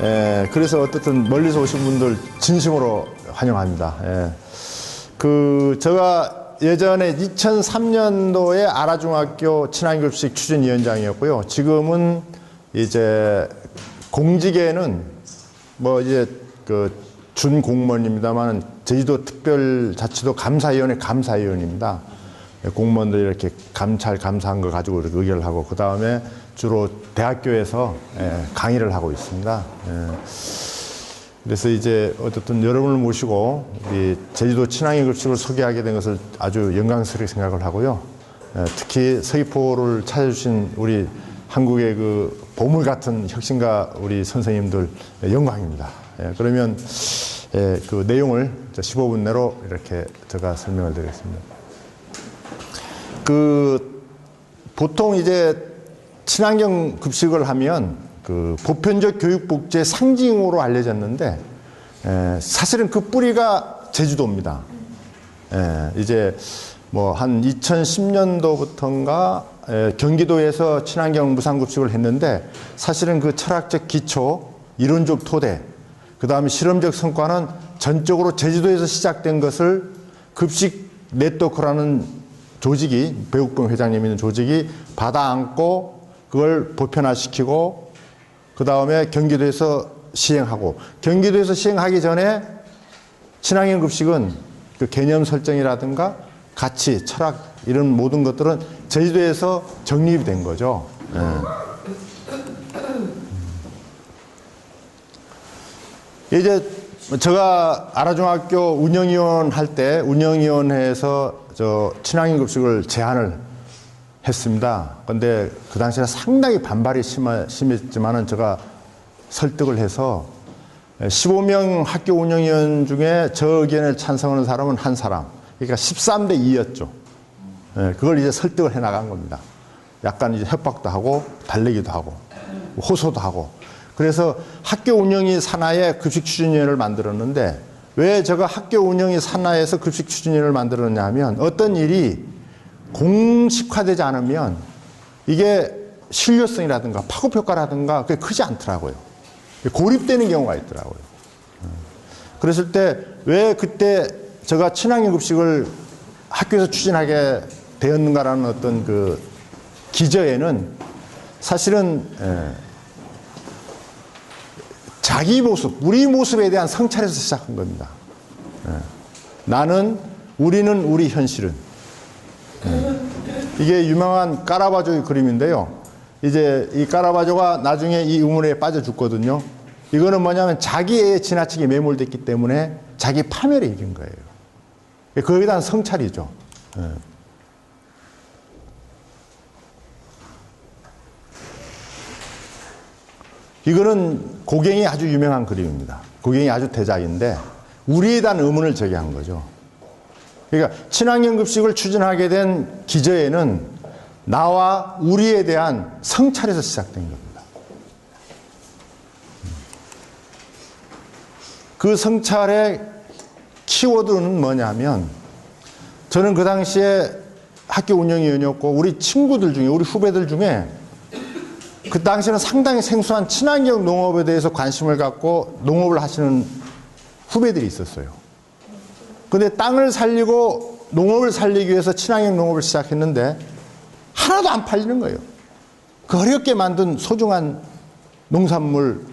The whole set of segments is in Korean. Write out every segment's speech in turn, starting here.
예, 그래서 어떻든 멀리서 오신 분들 진심으로 환영합니다. 예. 그 제가 예전에 2003년도에 아라중학교 친환급식 추진위원장이었고요. 지금은 이제 공직에는 뭐 이제 그 준공무원입니다만 제주도 특별자치도 감사위원회 감사위원입니다. 예, 공무원들이 이렇게 감찰 감사한 거 가지고 이렇게 의결을 하고 그 다음에 주로 대학교에서 예, 강의를 하고 있습니다. 예. 그래서 이제 어쨌든 여러분을 모시고 우리 제주도 친환경 급식을 소개하게 된 것을 아주 영광스럽게 생각을 하고요. 예, 특히 서귀포를 찾아주신 우리 한국의 그 보물 같은 혁신가 우리 선생님들 영광입니다. 예, 그러면 예, 그 내용을 15분 내로 이렇게 제가 설명을 드리겠습니다. 그 보통 이제 친환경 급식을 하면 그 보편적 교육 복지의 상징으로 알려졌는데 에, 사실은 그 뿌리가 제주도입니다. 에, 이제 뭐 한 2010년도부터인가 에, 경기도에서 친환경 무상급식을 했는데 사실은 그 철학적 기초, 이론적 토대, 그 다음에 실험적 성과는 전적으로 제주도에서 시작된 것을 급식 네트워크라는 조직이 배국봉 회장님 있는 조직이 받아 안고 그걸 보편화시키고 그 다음에 경기도에서 시행하고 경기도에서 시행하기 전에 친환경 급식은 그 개념 설정이라든가 가치, 철학 이런 모든 것들은 제주도에서 정립이 된 거죠. 예. 이제 제가 아라중학교 운영위원 할 때 운영위원회에서 저 친환경 급식을 제안을 했습니다. 근데 그 당시에 상당히 반발이 심하, 심했지만은 제가 설득을 해서 15명 학교 운영위원 중에 저 의견에 찬성하는 사람은 한 사람. 그러니까 13대 2였죠. 예, 그걸 이제 설득을 해 나간 겁니다. 약간 이제 협박도 하고 달래기도 하고 호소도 하고 그래서 학교 운영위 산하에 급식 추진위원회를 만들었는데 왜 제가 학교 운영위 산하에서 급식 추진위원회를 만들었냐 하면 어떤 일이 공식화되지 않으면 이게 신뢰성이라든가 파급 효과라든가 그게 크지 않더라고요. 고립되는 경우가 있더라고요. 그랬을 때 왜 그때 제가 친환경 급식을 학교에서 추진하게 되었는가라는 어떤 그 기저에는 사실은 자기 모습, 우리 모습에 대한 성찰에서 시작한 겁니다. 나는, 우리는, 우리 현실은. 이게 유명한 까라바조의 그림인데요. 이제 이 까라바조가 나중에 이 우물에 빠져 죽거든요. 이거는 뭐냐면 자기에 지나치게 매몰됐기 때문에 자기 파멸에 이른 거예요. 거기에 대한 성찰이죠. 이거는 고갱이 아주 유명한 그림입니다. 고갱이 아주 대작인데 우리에 대한 의문을 제기한 거죠. 그러니까 친환경 급식을 추진하게 된 기저에는 나와 우리에 대한 성찰에서 시작된 겁니다. 그 성찰의 키워드는 뭐냐면 저는 그 당시에 학교 운영위원이었고 우리 친구들 중에 우리 후배들 중에 그 당시에는 상당히 생소한 친환경 농업에 대해서 관심을 갖고 농업을 하시는 후배들이 있었어요. 근데 땅을 살리고 농업을 살리기 위해서 친환경 농업을 시작했는데 하나도 안 팔리는 거예요. 그 어렵게 만든 소중한 농산물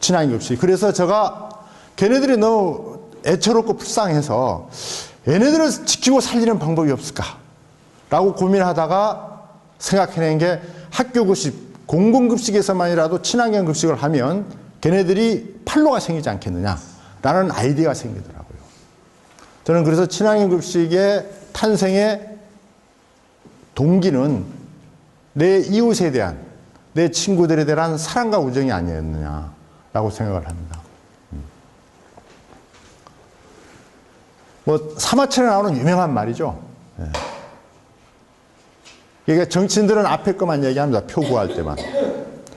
친환경 없이. 그래서 제가 걔네들이 너무 애처롭고 불쌍해서 얘네들을 지키고 살리는 방법이 없을까? 라고 고민하다가 생각해낸 게 학교 급식, 공공급식에서만이라도 친환경 급식을 하면 걔네들이 팔로가 생기지 않겠느냐? 라는 아이디어가 생기더라고요. 저는 그래서 친환경 급식의 탄생의 동기는 내 이웃에 대한, 내 친구들에 대한 사랑과 우정이 아니었느냐라고 생각을 합니다. 뭐, 사마천에 나오는 유명한 말이죠. 예. 이게 정치인들은 앞에 것만 얘기합니다. 표 구할 때만.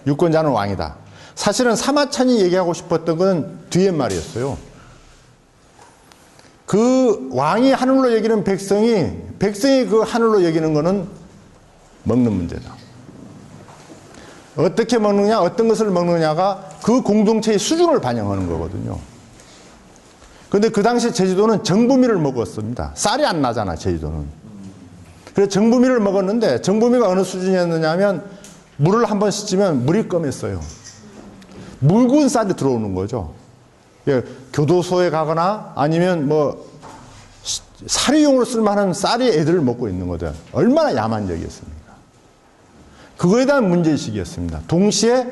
유권자는 왕이다. 사실은 사마천이 얘기하고 싶었던 건 뒤에 말이었어요. 그 왕이 하늘로 여기는 백성이 백성이 그 하늘로 여기는 거는 먹는 문제다. 어떻게 먹느냐, 어떤 것을 먹느냐가 그 공동체의 수준을 반영하는 거거든요. 근데 그 당시 제주도는 정부미를 먹었습니다. 쌀이 안 나잖아, 제주도는. 그래서 정부미를 먹었는데 정부미가 어느 수준이었느냐 하면 물을 한 번 씻으면 물이 검했어요. 묽은 쌀이 들어오는 거죠. 예, 교도소에 가거나 아니면 뭐 사료용으로 쓸만한 쌀이 애들을 먹고 있는 거죠. 얼마나 야만적이었습니까? 그거에 대한 문제의식이었습니다. 동시에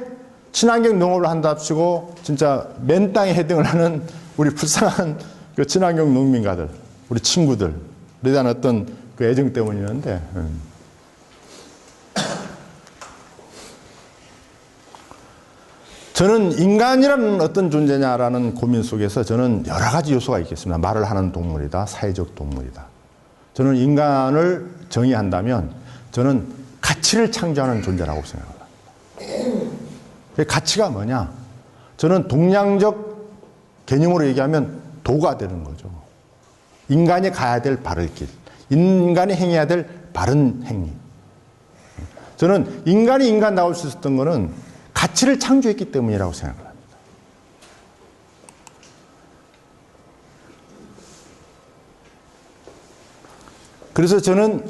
친환경 농업을 한답시고 진짜 맨 땅에 헤딩을 하는 우리 불쌍한 그 친환경 농민가들, 우리 친구들에 대한 어떤 그 애정 때문이었는데, 음. 저는 인간이라는 어떤 존재냐라는 고민 속에서 저는 여러 가지 요소가 있겠습니다. 말을 하는 동물이다, 사회적 동물이다. 저는 인간을 정의한다면 저는 가치를 창조하는 존재라고 생각합니다. 그 가치가 뭐냐? 저는 동양적 개념으로 얘기하면 도가 되는 거죠. 인간이 가야 될 바를 길. 인간이 행해야 될 바른 행위. 저는 인간이 인간 나올 수 있었던 거는 가치를 창조했기 때문이라고 생각합니다. 그래서 저는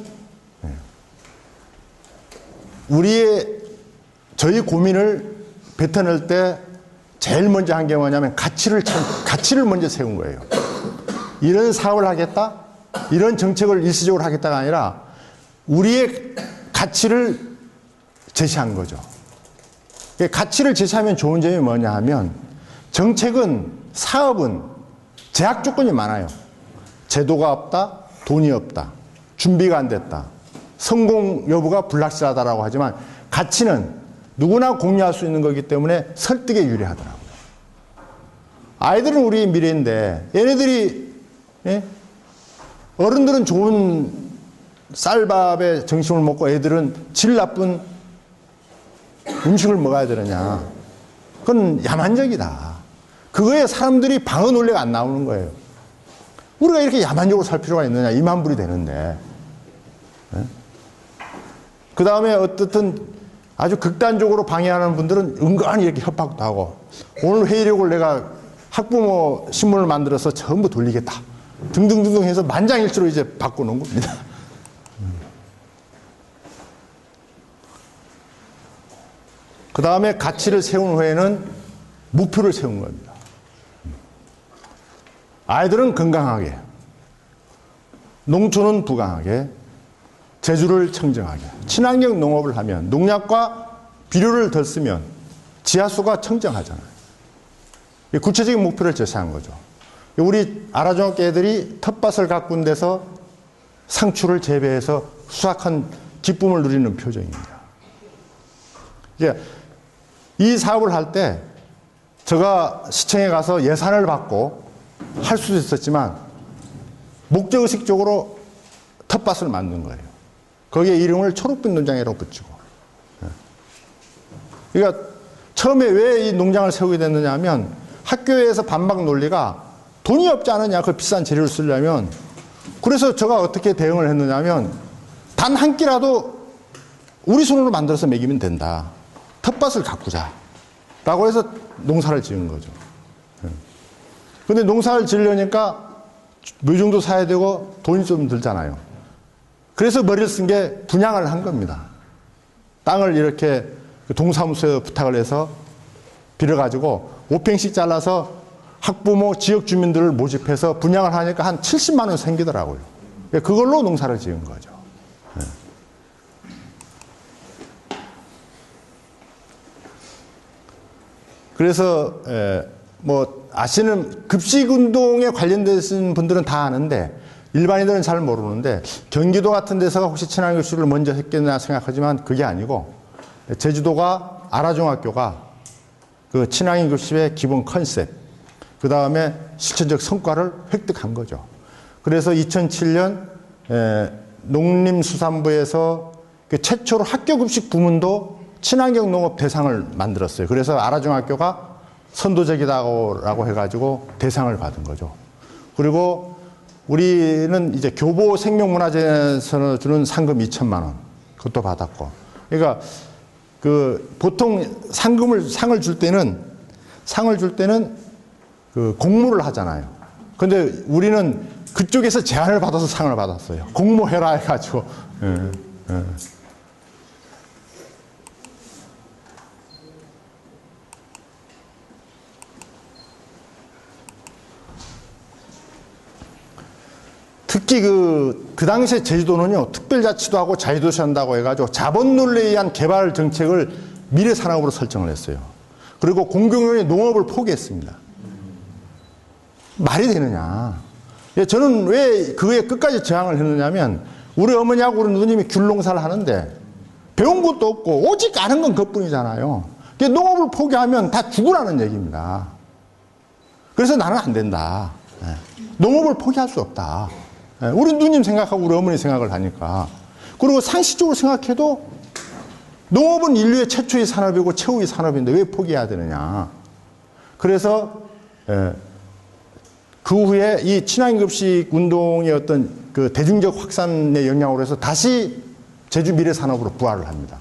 우리의 저희 고민을 뱉어낼 때 제일 먼저 한 게 뭐냐면 가치를 참, 가치를 먼저 세운 거예요. 이런 사업을 하겠다, 이런 정책을 일시적으로 하겠다가 아니라 우리의 가치를 제시한 거죠. 가치를 제시하면 좋은 점이 뭐냐 하면 정책은 사업은 제약 조건이 많아요. 제도가 없다, 돈이 없다, 준비가 안 됐다, 성공 여부가 불확실하다라고 하지만 가치는 누구나 공유할 수 있는 거기 때문에 설득에 유리하더라고요. 아이들은 우리의 미래인데 얘네들이 예? 어른들은 좋은 쌀밥에 정신을 먹고 애들은 질 나쁜 음식을 먹어야 되느냐. 그건 야만적이다. 그거에 사람들이 방어 논리가 안 나오는 거예요. 우리가 이렇게 야만적으로 살 필요가 있느냐. 이만불이 되는데. 네? 그 다음에 어떻든 아주 극단적으로 방해하는 분들은 은근히 이렇게 협박도 하고 오늘 회의록을 내가 학부모 신문을 만들어서 전부 돌리겠다. 등등등등 해서 만장일치로 이제 바꾸는 겁니다. 그 다음에 가치를 세운 후에는 목표를 세운 겁니다. 아이들은 건강하게, 농촌은 부강하게, 제주를 청정하게, 친환경 농업을 하면 농약과 비료를 덜 쓰면 지하수가 청정하잖아요. 구체적인 목표를 제시한 거죠. 우리 아라중학교 애들이 텃밭을 가꾼 데서 상추를 재배해서 수확한 기쁨을 누리는 표정입니다. 이 사업을 할 때 제가 시청에 가서 예산을 받고 할 수도 있었지만 목적의식적으로 텃밭을 만든 거예요. 거기에 이름을 초록빛 농장이라고 붙이고. 예. 그러니까 처음에 왜 이 농장을 세우게 됐느냐 하면 학교에서 반박 논리가 돈이 없지 않느냐, 그 비싼 재료를 쓰려면. 그래서 제가 어떻게 대응을 했느냐 하면 단 한 끼라도 우리 손으로 만들어서 먹이면 된다. 텃밭을 가꾸자. 라고 해서 농사를 지은 거죠. 예. 근데 농사를 지으려니까 묘종도 사야 되고 돈이 좀 들잖아요. 그래서 머리를 쓴 게 분양을 한 겁니다. 땅을 이렇게 그 동사무소에 부탁을 해서 빌어가지고 5평씩 잘라서 학부모 지역 주민들을 모집해서 분양을 하니까 한 70만 원 생기더라고요. 예, 그걸로 농사를 지은 거죠. 그래서 뭐 아시는 급식 운동에 관련되신 분들은 다 아는데 일반인들은 잘 모르는데 경기도 같은 데서가 혹시 친환경급식을 먼저 했겠나 생각하지만 그게 아니고 제주도가 아라중학교가 그 친환경급식의 기본 컨셉 그 다음에 실천적 성과를 획득한 거죠. 그래서 2007년 농림수산부에서 그 최초로 학교급식 부문도 친환경 농업 대상을 만들었어요. 그래서 아라중학교가 선도적이다고 해가지고 대상을 받은 거죠. 그리고 우리는 이제 교보 생명문화재에서 주는 상금 2천만 원 그것도 받았고. 그러니까 그 보통 상금을 상을 줄 때는 상을 줄 때는 그 공모를 하잖아요. 근데 우리는 그쪽에서 제안을 받아서 상을 받았어요. 공모해라 해가지고. 예, 예. 특히 그, 그 당시에 제주도는요, 특별자치도 하고 자유도시 한다고 해가지고 자본 논리에 의한 개발 정책을 미래 산업으로 설정을 했어요. 그리고 공공연히 농업을 포기했습니다. 말이 되느냐. 예, 저는 왜 그에 끝까지 저항을 했느냐면, 우리 어머니하고 우리 누님이 귤농사를 하는데, 배운 것도 없고, 오직 아는 건 그뿐이잖아요. 농업을 포기하면 다 죽으라는 얘기입니다. 그래서 나는 안 된다. 예. 농업을 포기할 수 없다. 예, 우리 누님 생각하고 우리 어머니 생각을 하니까. 그리고 상식적으로 생각해도 농업은 인류의 최초의 산업이고 최후의 산업인데 왜 포기해야 되느냐. 그래서 예, 그 후에 이 친환급식 운동의 어떤 그 대중적 확산의 영향으로 해서 다시 제주 미래 산업으로 부활을 합니다.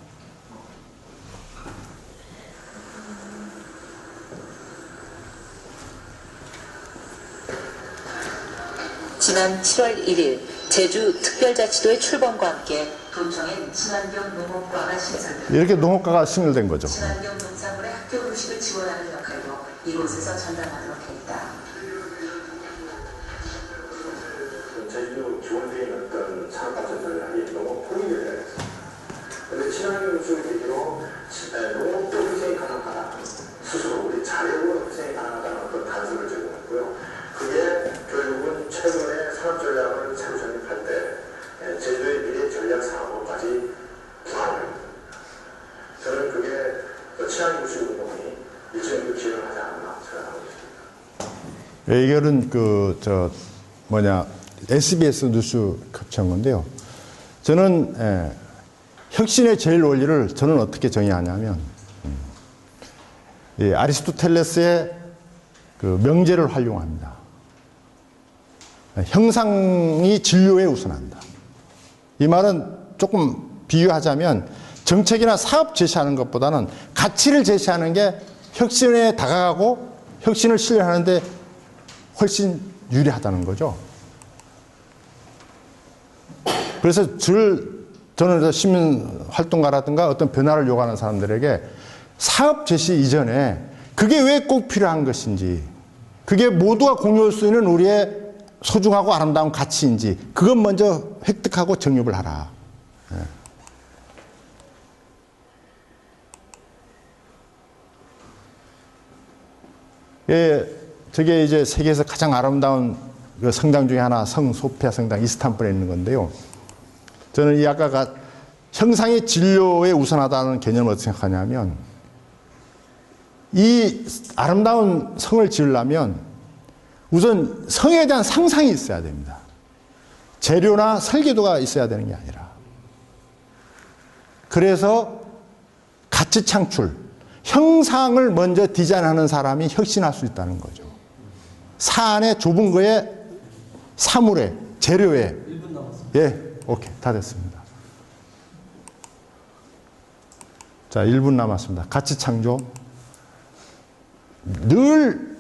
지난 7월 1일 제주 특별자치도의 출범과 함께 도청엔 친환경 농업과가 신설됩니다. 이렇게 농업가가 승열된 거죠. 친환경 농산물의 학교 음식을 지원하는 역할도 이곳에서 전담하도록 했다. 산업 발전을 하기 너무 포기를 해야 됐어요. 근데 친환경 음식을 계기로 농업도 희생이 가능하다. 스스로 우리 자력으로 희생이 가능하다는 어떤 단서를 제공했고요. 그게 결국은 최근에 산업 전략을 새로 정립할 때 에, 제주도의 미래 전략 사업까지 부활을. 저는 그게 그 친환경 음식 운동이 일정도 기여를 하지 않았나 생각하고 있습니다. 예, 이거는 그, 저, 뭐냐, SBS 뉴스 캡처한 건데요. 저는, 예, 혁신의 제일 원리를 저는 어떻게 정의하냐면, 음, 이 아리스토텔레스의 그 명제를 활용합니다. 예, 형상이 진료에 우선한다. 이 말은 조금 비유하자면 정책이나 사업 제시하는 것보다는 가치를 제시하는 게 혁신에 다가가고 혁신을 실현하는데 훨씬 유리하다는 거죠. 그래서 줄 저는 저 시민 활동가라든가 어떤 변화를 요구하는 사람들에게 사업 제시 이전에 그게 왜 꼭 필요한 것인지, 그게 모두가 공유할 수 있는 우리의 소중하고 아름다운 가치인지, 그것 먼저 획득하고 정립을 하라. 예, 저게 이제 세계에서 가장 아름다운 그 성당 중에 하나, 성 소피아 성당 이스탄불에 있는 건데요. 저는 이 아까가 형상의 진료에 우선하다는 개념을 어떻게 생각하냐면 이 아름다운 성을 지으려면 우선 성에 대한 상상이 있어야 됩니다. 재료나 설계도가 있어야 되는 게 아니라. 그래서 가치 창출, 형상을 먼저 디자인하는 사람이 혁신할 수 있다는 거죠. 사안의 좁은 거에 사물에, 재료에. 1분 남았습니다. 예, 오케이. 다 됐습니다. 자, 1분 남았습니다. 가치 창조. 늘,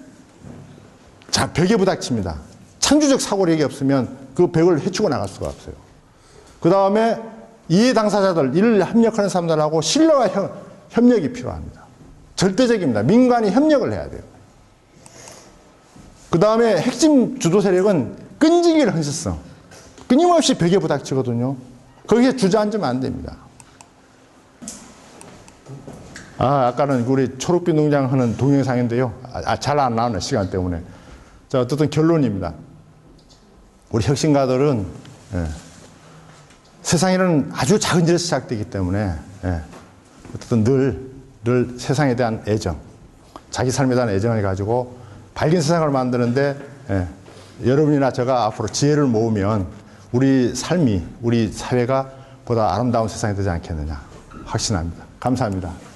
자, 벽에 부닥칩니다. 창조적 사고력이 없으면 그 벽을 헤치고 나갈 수가 없어요. 그 다음에 이해 당사자들, 이를 협력하는 사람들하고 신뢰와 협, 협력이 필요합니다. 절대적입니다. 민간이 협력을 해야 돼요. 그 다음에 핵심 주도 세력은 끈질기를 헌신성. 끊임없이 벽에 부닥치거든요. 거기에 주저앉으면 안 됩니다. 아, 아까는 우리 초록빛 농장 하는 동영상인데요. 아, 잘 안 나오네, 시간 때문에. 자, 어쨌든 결론입니다. 우리 혁신가들은, 예, 세상에는 아주 작은 일에서 시작되기 때문에, 예, 어쨌든 늘, 늘 세상에 대한 애정, 자기 삶에 대한 애정을 가지고 밝은 세상을 만드는데, 예, 여러분이나 제가 앞으로 지혜를 모으면 우리 삶이, 우리 사회가 보다 아름다운 세상이 되지 않겠느냐 확신합니다. 감사합니다.